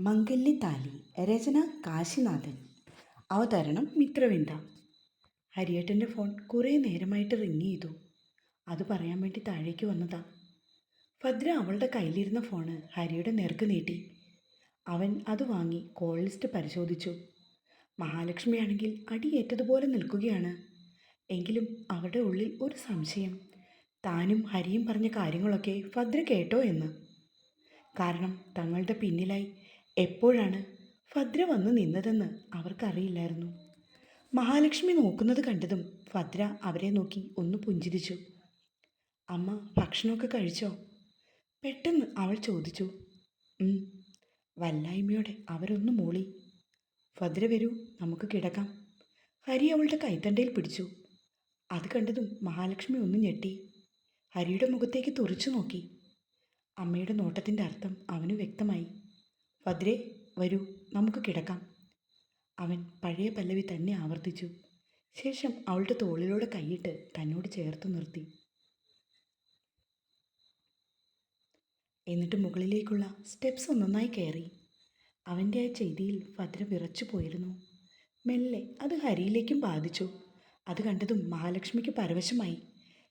മംഗല്യത്താലി രചന കാശിനാഥൻ. അവതരണം മിത്രവിന്ദ. ഹരിയേട്ടന്റെ ഫോൺ കുറേ നേരമായിട്ട് റിങ് ചെയ്തു. അത് പറയാൻ വേണ്ടി താഴേക്ക് വന്നതാ. ഭദ്ര അവളുടെ കയ്യിലിരുന്ന ഫോണ് ഹരിയുടെ നേർക്ക് നീട്ടി. അവൻ അത് വാങ്ങി കോൾ ലിസ്റ്റ് പരിശോധിച്ചു. മഹാലക്ഷ്മിയാണെങ്കിൽ അടിയേറ്റതുപോലെ നിൽക്കുകയാണ്. എങ്കിലും അവരുടെ ഉള്ളിൽ ഒരു സംശയം. താനും ഹരിയും പറഞ്ഞ കാര്യങ്ങളൊക്കെ ഭദ്ര കേട്ടോ എന്ന്. കാരണം തങ്ങളുടെ പിന്നിലായി എപ്പോഴാണ് ഭദ്ര വന്ന് നിന്നതെന്ന് അവർക്കറിയില്ലായിരുന്നു. മഹാലക്ഷ്മി നോക്കുന്നത് കണ്ടതും ഭദ്ര അവരെ നോക്കി ഒന്ന് പുഞ്ചിരിച്ചു. അമ്മ ഭക്ഷണമൊക്കെ കഴിച്ചോ? പെട്ടെന്ന് അവൾ ചോദിച്ചു. വല്ലായ്മയോടെ അവരൊന്ന് മൂളി. ഭദ്ര വരൂ നമുക്ക് കിടക്കാം. ഹരി അവളുടെ കൈത്തണ്ടയിൽ പിടിച്ചു. അത് കണ്ടതും മഹാലക്ഷ്മി ഒന്ന് ഞെട്ടി. ഹരിയുടെ മുഖത്തേക്ക് തുറച്ചു നോക്കി. അമ്മയുടെ നോട്ടത്തിന്റെ അർത്ഥം അവന് വ്യക്തമായി. ഭദ്രേ വരൂ നമുക്ക് കിടക്കാം. അവൻ പഴയ പല്ലവി തന്നെ ആവർത്തിച്ചു. ശേഷം അവളുടെ തോളിലൂടെ കൈയിട്ട് തന്നോട് ചേർത്ത് നിർത്തി. എന്നിട്ട് മുകളിലേക്കുള്ള സ്റ്റെപ്സ് ഒന്നൊന്നായി കയറി. അവന്റെ ആ ചെയ്തിയിൽ ഭദ്ര വിറച്ചു പോയിരുന്നു. മെല്ലെ അത് ഹരിയിലേക്കും ബാധിച്ചു. അത് കണ്ടതും മഹാലക്ഷ്മിക്ക് പരവശമായി.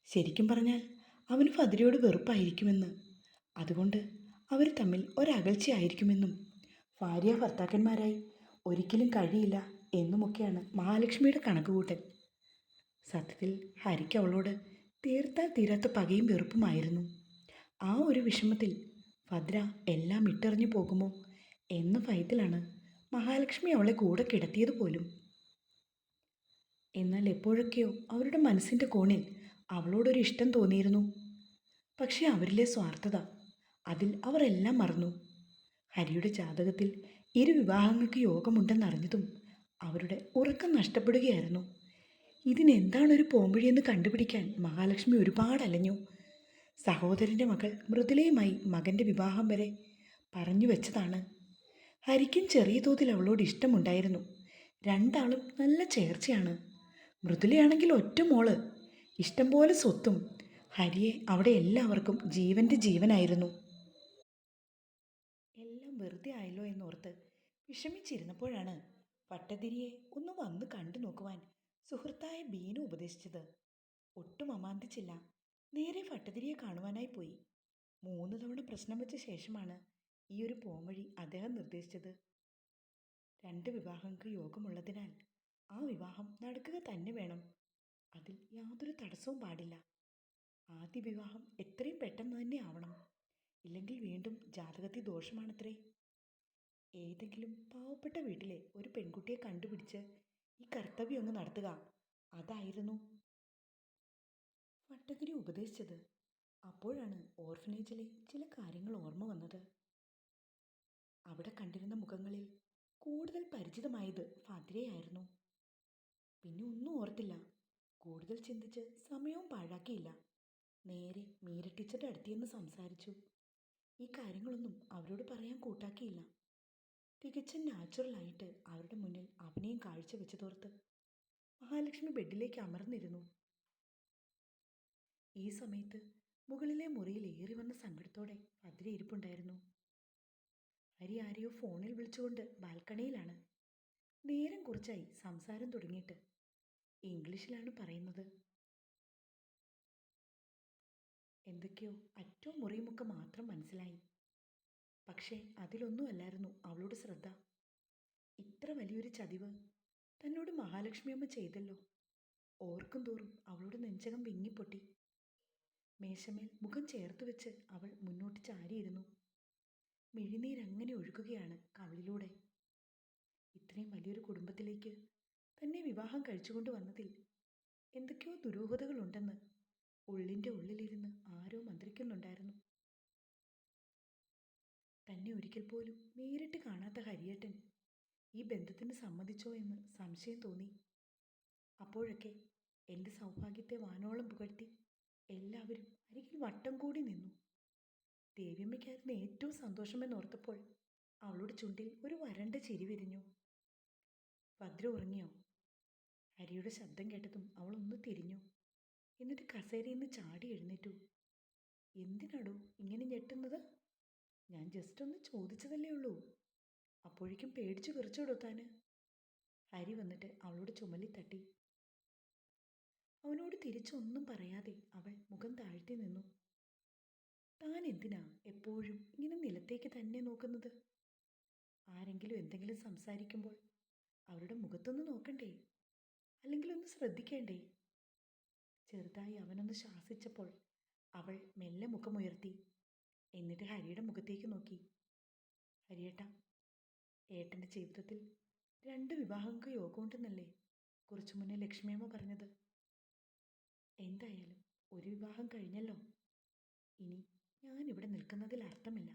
ശരിക്കും പറഞ്ഞാൽ അവന് ഭദ്രയോട് വെറുപ്പായിരിക്കുമെന്ന്. അതുകൊണ്ട് അവർ തമ്മിൽ ഒരകൽച്ചയായിരിക്കുമെന്നും ഭാര്യ ഭർത്താക്കന്മാരായി ഒരിക്കലും കഴിയില്ല എന്നുമൊക്കെയാണ് മഹാലക്ഷ്മിയുടെ കണക്കുകൂട്ടൽ. സത്യത്തിൽ ഹരിക്ക് അവളോട് തീർത്താൽ തീരാത്ത പകയും വെറുപ്പുമായിരുന്നു. ആ ഒരു വിഷമത്തിൽ ഭദ്ര എല്ലാം ഇട്ടെറിഞ്ഞു പോകുമോ എന്ന ഭയത്തിലാണ് മഹാലക്ഷ്മി അവളെ കൂടെ കിടത്തിയത് പോലും. എന്നാൽ എപ്പോഴൊക്കെയോ അവരുടെ മനസ്സിന്റെ കോണിൽ അവളോടൊരു ഇഷ്ടം തോന്നിയിരുന്നു. പക്ഷേ അവരിലെ സ്വാർത്ഥത അതിൽ അവർ എല്ലാം മറന്നു. ഹരിയുടെ ജാതകത്തിൽ ഇരു വിവാഹങ്ങൾക്ക് യോഗമുണ്ടെന്നറിഞ്ഞതും അവരുടെ ഉറക്കം നഷ്ടപ്പെടുകയായിരുന്നു. ഇതിനെന്താണൊരു പോംവഴിയെന്ന് കണ്ടുപിടിക്കാൻ മഹാലക്ഷ്മി ഒരുപാട് അലഞ്ഞു. സഹോദരന്റെ മകൾ മൃദുലയുമായി മകന്റെ വിവാഹം വരെ പറഞ്ഞു വെച്ചതാണ്. ഹരിക്കും ചെറിയ തോതിൽ അവളോട് ഇഷ്ടമുണ്ടായിരുന്നു. രണ്ടാളും നല്ല ചേർച്ചയാണ്. മൃദുലയാണെങ്കിൽ ഒറ്റ മോൾ. ഇഷ്ടംപോലെ സ്വത്തും. ഹരിയെ അവിടെ എല്ലാവർക്കും ജീവന്റെ ജീവനായിരുന്നു. വെറുതെ ആയല്ലോ എന്നോർത്ത് വിഷമിച്ചിരുന്നപ്പോഴാണ് പട്ടതിരിയെ ഒന്ന് വന്ന് കണ്ടു നോക്കുവാൻ സുഹൃത്തായ ബീനു ഉപദേശിച്ചത്. ഒട്ടും അമാന്തിച്ചില്ല. നേരെ പട്ടതിരിയെ കാണുവാനായി പോയി. മൂന്ന് തവണ പ്രശ്നം വെച്ച ശേഷമാണ് ഈ ഒരു പോംവഴി അദ്ദേഹം നിർദ്ദേശിച്ചത്. രണ്ട് വിവാഹങ്ങൾക്ക് യോഗമുള്ളതിനാൽ ആ വിവാഹം നടക്കുക തന്നെ വേണം. അതിൽ യാതൊരു തടസ്സവും പാടില്ല. ആദ്യ വിവാഹം എത്രയും പെട്ടെന്ന് തന്നെ ആവണം. ഇല്ലെങ്കിൽ വീണ്ടും ജാതകത്തിൽ ദോഷമാണത്രേ. ഏതെങ്കിലും പാവപ്പെട്ട വീട്ടിലെ ഒരു പെൺകുട്ടിയെ കണ്ടുപിടിച്ച് ഈ കർത്തവ്യം ഒന്ന് നടത്തുക. അതായിരുന്നു വട്ടഗിരി ഉപദേശിച്ചത്. അപ്പോഴാണ് ഓർഫനേജിലെ ചില കാര്യങ്ങൾ ഓർമ്മ വന്നത്. അവിടെ കണ്ടിരുന്ന മുഖങ്ങളിൽ കൂടുതൽ പരിചിതമായത് ഫാദ്രയായിരുന്നു പിന്നെ ഒന്നും ഓർത്തില്ല. കൂടുതൽ ചിന്തിച്ച് സമയവും പാഴാക്കിയില്ല. നേരെ മീര ടീച്ചറുടെ അടുത്തിന്ന് സംസാരിച്ചു. ഈ കാര്യങ്ങളൊന്നും അവരോട് പറയാൻ കൂട്ടാക്കിയില്ല. തികച്ചും നാച്ചുറലായിട്ട് അവരുടെ മുന്നിൽ അവനെയും കാഴ്ച വെച്ചു തോർത്ത് മഹാലക്ഷ്മി ബെഡിലേക്ക് അമർന്നിരുന്നു. ഈ സമയത്ത് മുകളിലെ മുറിയിൽ ഏറി വന്ന സങ്കടത്തോടെ ഭദ്ര ഇരിപ്പുണ്ടായിരുന്നു ഹരി ആരെയോ ഫോണിൽ വിളിച്ചുകൊണ്ട് ബാൽക്കണിയിലാണ്. നേരം കുറച്ചായി സംസാരം തുടങ്ങിയിട്ട് ഇംഗ്ലീഷിലാണ് പറയുന്നത്. എന്തൊക്കെയോ അറ്റവും മുറിയുമൊക്കെ മാത്രം മനസ്സിലായി. പക്ഷേ അതിലൊന്നുമല്ലായിരുന്നു അവളുടെ ശ്രദ്ധ. ഇത്ര വലിയൊരു ചതിവ് തന്നോട് മഹാലക്ഷ്മിയമ്മ ചെയ്തല്ലോ. ഓർക്കും തോറും അവളുടെ നെഞ്ചകം വിങ്ങിപ്പൊട്ടി. മേശമേൽ മുഖം ചേർത്ത് വെച്ച് അവൾ മുന്നോട്ട് ചാരിയിരുന്നു. മിഴിനീരങ്ങനെ ഒഴുകുകയാണ് കവിളിലൂടെ. ഇത്രയും വലിയൊരു കുടുംബത്തിലേക്ക് തന്നെ വിവാഹം കഴിച്ചുകൊണ്ട് വന്നതിൽ എന്തൊക്കെയോ ദുരൂഹതകളുണ്ടെന്ന് ഉള്ളിന്റെ ഉള്ളിലിരുന്ന് ആരോ മന്ത്രിക്കുന്നുണ്ടായിരുന്നു. തന്നെ ഒരിക്കൽ പോലും നേരിട്ട് കാണാത്ത ഹരിയേട്ടൻ ഈ ബന്ധത്തിന് സമ്മതിച്ചോ എന്ന് സംശയം തോന്നി. അപ്പോഴൊക്കെ എന്റെ സൗഭാഗ്യത്തെ വാനോളം പുകഴ്ത്തി എല്ലാവരും അരികിൽ വട്ടം കൂടി നിന്നു. ദേവ്യമ്മയ്ക്കായിരുന്നു ഏറ്റവും സന്തോഷമെന്നോർത്തപ്പോൾ അവളുടെ ചുണ്ടിൽ ഒരു വരണ്ട ചിരി വിരിഞ്ഞു. ഭദ്ര ഉറങ്ങിയോ? ഹരിയുടെ ശബ്ദം കേട്ടതും അവൾ ഒന്ന് തിരിഞ്ഞു. എന്നിട്ട് കസേരയിൽ നിന്ന് ചാടി എഴുന്നേറ്റു. എന്തിനാടോ ഇങ്ങനെ ഞെട്ടുന്നത്? ഞാൻ ജസ്റ്റ് ഒന്ന് ചോദിച്ചതല്ലേ ഉള്ളൂ. അപ്പോഴേക്കും പേടിച്ചു വിറച്ചു താന്? ഹരി വന്നിട്ട് അവളോട് ചുമലിൽ തട്ടി. അവനോട് തിരിച്ചൊന്നും പറയാതെ അവൾ മുഖം താഴ്ത്തി നിന്നു. താൻ എന്തിനാ എപ്പോഴും ഇങ്ങനെ നിലത്തേക്ക് തന്നെ നോക്കുന്നത്? ആരെങ്കിലും എന്തെങ്കിലും സംസാരിക്കുമ്പോൾ അവരുടെ മുഖത്തൊന്ന് നോക്കണ്ടേ? അല്ലെങ്കിൽ ഒന്ന് ശ്രദ്ധിക്കേണ്ടേ? ചെറുതായി അവനൊന്ന് ശാസിച്ചപ്പോൾ അവൾ മെല്ലെ മുഖമുയർത്തി. എന്നിട്ട് ഹരിയുടെ മുഖത്തേക്ക് നോക്കി. ഹരിയേട്ട ഏട്ടന്റെ ജീവിതത്തിൽ രണ്ട് വിവാഹങ്ങൾക്ക് യോഗമുണ്ടെന്നല്ലേ? കുറച്ചു മുന്നേ ലക്ഷ്മിയമ്മ പറഞ്ഞത്. എന്തായാലും ഒരു വിവാഹം കഴിഞ്ഞല്ലോ. ഇനി ഞാൻ ഇവിടെ നിൽക്കുന്നതിൽ അർത്ഥമില്ല.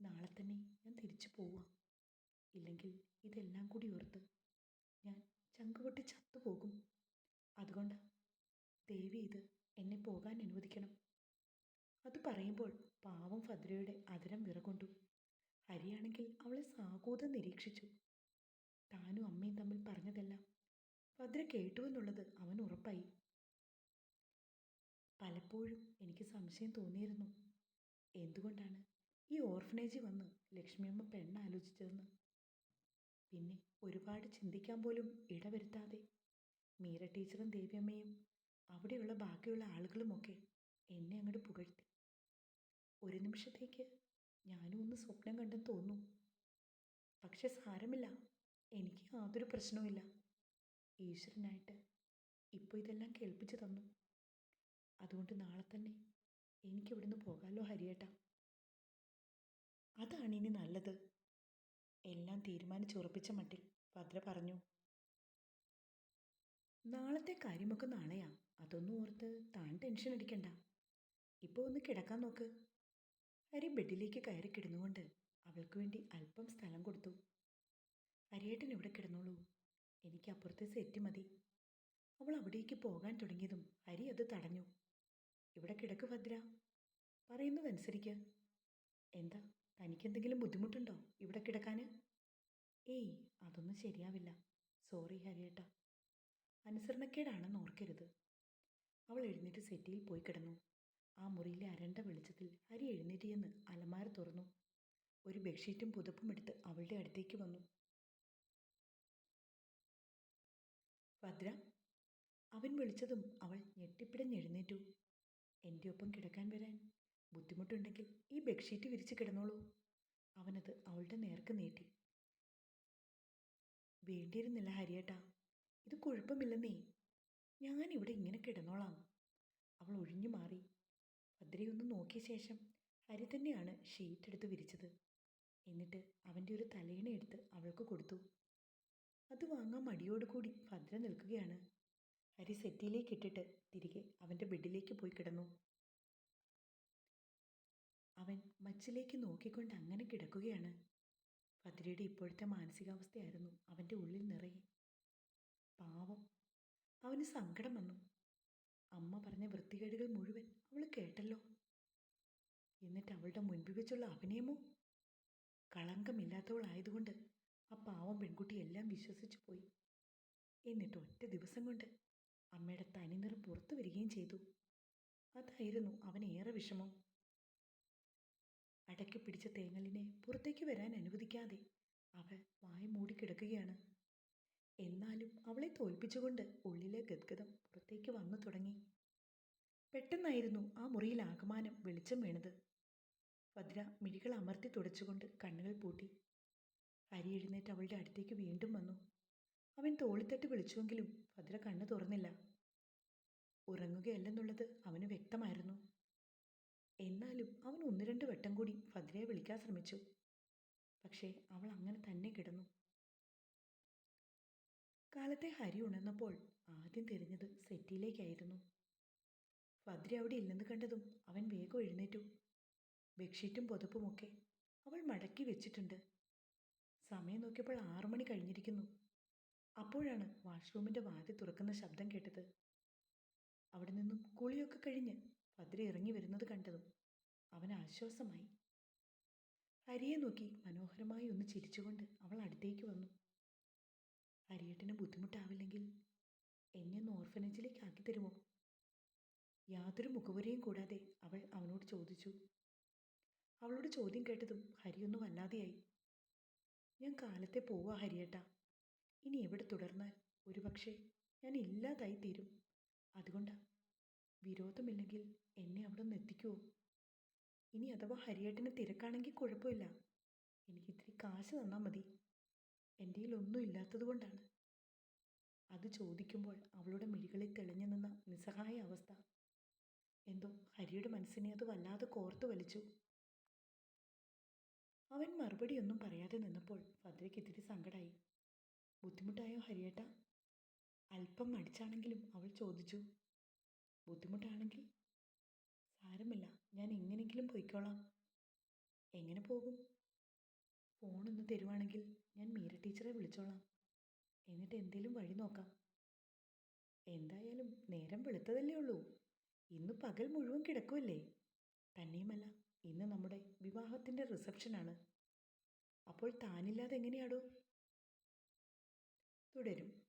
നാളെ തന്നെ ഞാൻ തിരിച്ചു പോവാം ഇല്ലെങ്കിൽ ഇതെല്ലാം കൂടി ഓർത്ത് ഞാൻ ചങ്കുപൊട്ടി ചത്തുപോകും. അതുകൊണ്ട് ദേവി ഇത് എന്നെ പോകാൻ അനുവദിക്കണം. അത് പറയുമ്പോൾ പാവം ഭദ്രയുടെ അതിരം വിറകൊണ്ടു. ഹരിയാണെങ്കിൽ അവളെ സാകൂതം നിരീക്ഷിച്ചു. താനും അമ്മയും തമ്മിൽ പറഞ്ഞതെല്ലാം ഭദ്ര കേട്ടു എന്നുള്ളത് അവൻ ഉറപ്പായി. പലപ്പോഴും എനിക്ക് സംശയം തോന്നിയിരുന്നു. എന്തുകൊണ്ടാണ് ഈ ഓർഫനേജിൽ വന്ന് ലക്ഷ്മിയമ്മ പെണ്ണ് ആലോചിച്ചതെന്ന്? പിന്നെ ഒരുപാട് ചിന്തിക്കാൻ പോലും ഇടവരുത്താതെ മീര ടീച്ചറും ദേവിയമ്മയും അവിടെയുള്ള ബാക്കിയുള്ള ആളുകളുമൊക്കെ എന്നെ അങ്ങോട്ട് പുകഴ്ത്തി. ഒരു നിമിഷത്തേക്ക് ഞാനും ഒന്ന് സ്വപ്നം കണ്ടെന്ന് തോന്നുന്നു. പക്ഷെ സാരമില്ല. എനിക്ക് യാതൊരു പ്രശ്നവുമില്ല. ഈശ്വരനായിട്ട് ഇപ്പോൾ ഇതെല്ലാം കേൾപ്പിച്ചു തന്നു. അതുകൊണ്ട് നാളെ തന്നെ എനിക്ക് ഇവിടുന്ന് പോകാമല്ലോ ഹരിയേട്ട. അതാണ് ഇനി നല്ലത്. എല്ലാം തീരുമാനിച്ചുറപ്പിച്ച മട്ടിൽ ഭദ്ര പറഞ്ഞു. നാളത്തെ കാര്യമൊക്കെ നാളെയാ. അതൊന്നും ഓർത്ത് താൻ ടെൻഷൻ അടിക്കണ്ട. ഇപ്പോൾ ഒന്ന് കിടക്കാൻ നോക്ക്. ഹരി ബെഡിലേക്ക് കയറി കിടന്നുകൊണ്ട് അവൾക്ക് വേണ്ടി അല്പം സ്ഥലം കൊടുത്തു. ഹരിയേട്ടൻ ഇവിടെ കിടന്നോളൂ. എനിക്ക് അപ്പുറത്തെ സെറ്റ് മതി. അവൾ അവിടേക്ക് പോകാൻ തുടങ്ങിയതും ഹരി അത് തടഞ്ഞു. ഇവിടെ കിടക്ക് ഭദ്ര. പറയുന്നതനുസരിക്ക്. എന്താ? തനിക്കെന്തെങ്കിലും ബുദ്ധിമുട്ടുണ്ടോ ഇവിടെ കിടക്കാൻ ഏയ് അതൊന്നും ശരിയാവില്ല. സോറി ഹരിയേട്ട. അനുസരണക്കേടാണെന്ന് ഓർക്കരുത്. അവൾ എഴുന്നേറ്റ് സെറ്റിയിൽ പോയി കിടന്നു. ആ മുറിയിലെ അരണ്ട വെളിച്ചത്തിൽ ഹരി എഴുന്നേറ്റ് ചെന്ന് അലമാര തുറന്നു. ഒരു ബെഡ്ഷീറ്റും പുതപ്പും എടുത്ത് അവളുടെ അടുത്തേക്ക് വന്നു. ഭദ്ര അവൻ വിളിച്ചതും അവൾ ഞെട്ടിപ്പിടഞ്ഞെഴുന്നേറ്റു എന്റെ ഒപ്പം കിടക്കാൻ വരാൻ ബുദ്ധിമുട്ടുണ്ടെങ്കിൽ ഈ ബെഡ്ഷീറ്റ് വിരിച്ച് കിടന്നോളൂ അവനത് അവളുടെ നേർക്ക് നീട്ടി. വേണ്ടിയിരുന്നില്ല ഹരിയേട്ടാ ഇത് കുഴപ്പമില്ലെന്നേ ഞാൻ ഇവിടെ ഇങ്ങനെ കിടന്നോളാം അവൾ ഒഴിഞ്ഞു മാറി. ഭദ്രയൊന്ന് നോക്കിയ ശേഷം ഹരി തന്നെയാണ് ഷീറ്റ് എടുത്ത് വിരിച്ചത്. എന്നിട്ട് അവന്റെ ഒരു തലയിണ എടുത്ത് അവൾക്ക് കൊടുത്തു. അത് വാങ്ങാൻ മടിയോടുകൂടി ഭദ്ര നിൽക്കുകയാണ്. ഹരി സെറ്റിയിലേക്ക് ഇട്ടിട്ട് തിരികെ അവന്റെ ബെഡിലേക്ക് പോയി കിടന്നു. അവൻ മച്ചിലേക്ക് നോക്കിക്കൊണ്ട് അങ്ങനെ കിടക്കുകയാണ്. ഭദ്രയുടെ ഇപ്പോഴത്തെ മാനസികാവസ്ഥയായിരുന്നു അവന്റെ ഉള്ളിൽ നിറയെ. പാവം. അവന് സങ്കടം വന്നു. അമ്മ പറഞ്ഞ വൃത്തികേടുകൾ മുഴുവൻ അവൾ കേട്ടല്ലോ. എന്നിട്ട് അവളുടെ മുൻപിൽ വെച്ചുള്ള അഭിനയമോ? കളങ്കമില്ലാത്തവളായതുകൊണ്ട് ആ പാവം പെൺകുട്ടി എല്ലാം വിശ്വസിച്ചു പോയി. എന്നിട്ട് ഒറ്റ ദിവസം കൊണ്ട് അമ്മയുടെ തനിനിറം പുറത്തു വരികയും ചെയ്തു. അതായിരുന്നു അവന് ഏറെ വിഷമം. അടക്കി പിടിച്ച തേങ്ങലിനെ പുറത്തേക്ക് വരാൻ അനുവദിക്കാതെ അവൾ വായ മൂടിക്കിടക്കുകയാണ് എന്നാലും അവളെ തോൽപ്പിച്ചുകൊണ്ട് ഉള്ളിലെ ഗദ്ഗതം പുറത്തേക്ക് വന്നു തുടങ്ങി. പെട്ടെന്നായിരുന്നു ആ മുറിയിൽ ആകമാനം വെളിച്ചം വീണത്. ഭദ്ര മിഴികൾ അമർത്തി തുടച്ചുകൊണ്ട് കണ്ണുകൾ പൂട്ടി. ഹരി എഴുന്നേറ്റ് അവളുടെ അടുത്തേക്ക് വീണ്ടും വന്നു. അവൻ തോളിത്തട്ടി വിളിച്ചുവെങ്കിലും ഭദ്ര കണ്ണു തുറന്നില്ല. ഉറങ്ങുകയല്ലെന്നുള്ളത് അവന് വ്യക്തമായിരുന്നു. എന്നാലും അവൻ ഒന്ന് രണ്ട് വട്ടം കൂടി ഭദ്രയെ വിളിക്കാൻ ശ്രമിച്ചു. പക്ഷേ അവൾ അങ്ങനെ തന്നെ കിടന്നു. കാലത്തെ ഹരി ഉണർന്നപ്പോൾ ആദ്യം തിരിഞ്ഞത് സെറ്റിയിലേക്കായിരുന്നു. ഭദ്ര അവിടെ ഇല്ലെന്ന് കണ്ടതും അവൻ വേഗം എഴുന്നേറ്റു. ബെഡ്ഷീറ്റും പുതപ്പുമൊക്കെ അവൾ മടക്കി വെച്ചിട്ടുണ്ട്. സമയം നോക്കിയപ്പോൾ ആറു മണി കഴിഞ്ഞിരിക്കുന്നു. അപ്പോഴാണ് വാഷ്റൂമിന്റെ വാതിൽ തുറക്കുന്ന ശബ്ദം കേട്ടത്. അവിടെ നിന്നും കുളിയൊക്കെ കഴിഞ്ഞ് ഭദ്ര ഇറങ്ങി വരുന്നത് കണ്ടതും അവൻ ആശ്വാസമായി. ഹരിയെ നോക്കി മനോഹരമായി ഒന്ന് ചിരിച്ചുകൊണ്ട് അവൾ അടുത്തേക്ക് വന്നു. ഹരിയേട്ടന് ബുദ്ധിമുട്ടാവില്ലെങ്കിൽ എന്നെ ഒന്ന് ഓർഫനേജിലേക്ക് ആക്കി തരുമോ യാതൊരു മുഖവരെയും കൂടാതെ അവൾ അവനോട് ചോദിച്ചു. അവളോട് ചോദ്യം കേട്ടതും ഹരി ഒന്ന് വല്ലാതെയായി. ഞാൻ കാലത്തെ പോവാ ഹരിയേട്ട. ഇനി എവിടെ തുടർന്നാൽ? ഒരുപക്ഷെ ഞാൻ ഇല്ലാതായി തീരും. അതുകൊണ്ടാ. വിരോധമില്ലെങ്കിൽ എന്നെ അവിടെ നിന്ന് എത്തിക്കുമോ ഇനി അഥവാ ഹരിയേട്ടന് തിരക്കാണെങ്കിൽ കുഴപ്പമില്ല. എനിക്ക് ഇത്തിരി കാശ് തന്നാൽ മതി. എന്റെ ഒന്നും ഇല്ലാത്തത് കൊണ്ടാണ്. അത് ചോദിക്കുമ്പോൾ അവളുടെ മിഴികളിൽ തെളിഞ്ഞു നിന്ന നിസ്സഹായ അവസ്ഥ എന്തോ ഹരിയുടെ മനസ്സിനെ അത് വല്ലാതെ കോർത്തു വലിച്ചു. അവൻ മറുപടിയൊന്നും പറയാതെ നിന്നപ്പോൾ ഭദ്രയ്ക്ക് ഇത്തിരി സങ്കടായി. ബുദ്ധിമുട്ടായോ ഹരിയേട്ട? അല്പം മടിച്ചാണെങ്കിലും അവൾ ചോദിച്ചു. ബുദ്ധിമുട്ടാണെങ്കിൽ? സാരമില്ല ഞാൻ എങ്ങനെയെങ്കിലും പോയിക്കോളാം. എങ്ങനെ പോകും? ഫോണൊന്ന് തരുവാണെങ്കിൽ ഞാൻ മീര ടീച്ചറെ വിളിച്ചോളാം. എന്നിട്ട് എന്തേലും വഴി നോക്കാം. എന്തായാലും നേരം വെളുത്തതല്ലേ ഉള്ളൂ. ഇന്ന് പകൽ മുഴുവൻ കിടക്കുമല്ലേ തന്നെയുമല്ല ഇന്ന് നമ്മുടെ വിവാഹത്തിന്റെ റിസപ്ഷനാണ്. അപ്പോൾ താനില്ലാതെ എങ്ങനെയാടോ? തുടരും.